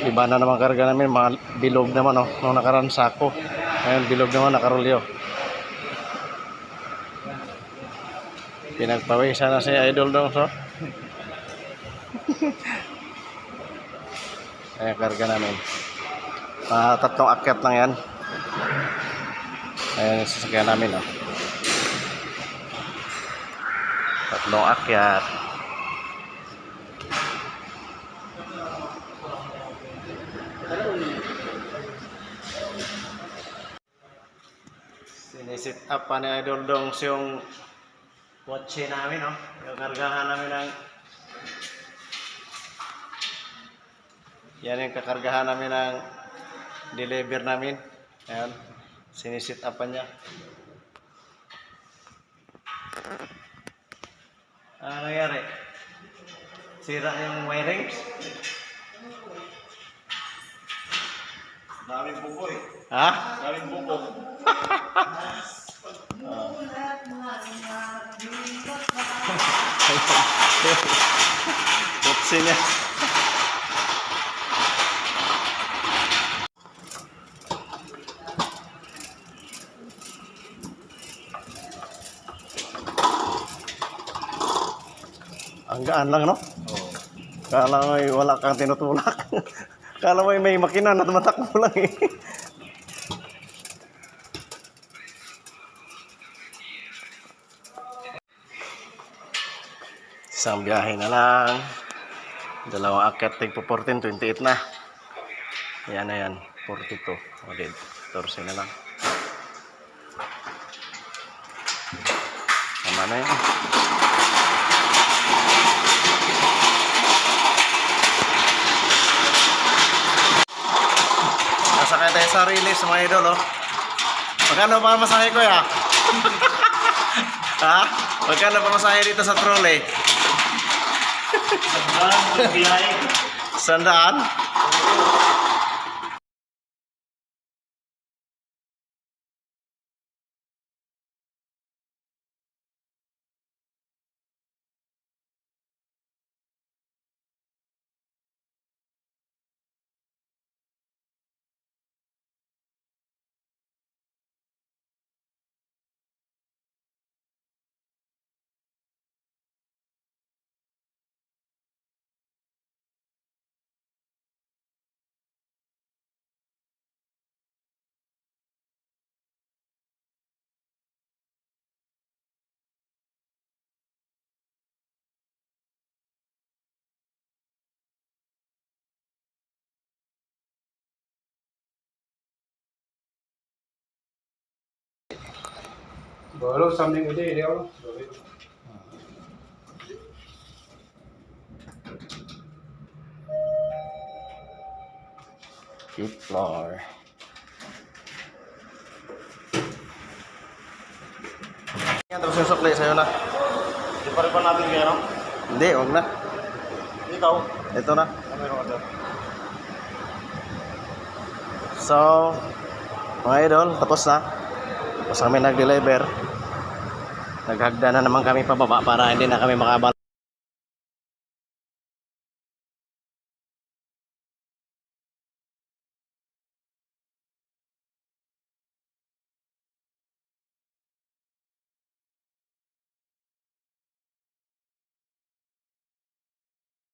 Iba na naman karga namin, mga bilog naman oh. Nung nakaraan sako. Ngayon bilog naman nakarolyo. Pinagpawisan na si Idol dong so. Ayan karga namin. Mga tatlong akyat lang yan. Ayan sasakyan namin oh. Tatlong akyat. Sinisit up pa ni Idol Dongs yung kotse namin, no? Yung kargahan namin ng... Yan yung kakargahan namin ng deliver namin. Ayan. Sinisit up pa niya. Ano nangyari? Sira yung wirings? Daming buko eh. Ha? Daming buko. Kotse niya. Ang gaan lang, no? Oo. Kala mo wala kang tinutulak. Kala mo ay may makina na tumatakbo lang eh. Isang biyahe na lang. Dalawang akyat tig po 14, 28 na. Yan na yan. 42. O. 14 na lang. Tama na yan. Nasakay tayo sa release mga idol, oh. Magkano ang masahe ko, ya? ha? Magkano ba masahe dito sa trolley? Sandaan. Sandaan? Baru something aja ini apa? Fifth floor. Yan, tapos yung sukli sa'yo na. Di pa rin pa natin kaya no? Hindi, wag na. Ikaw? Ito na. Dyan? So, mga idol, tapos na. Tapos kami nag-deliver. Naghagda na naman kami pababa para hindi na kami makabal.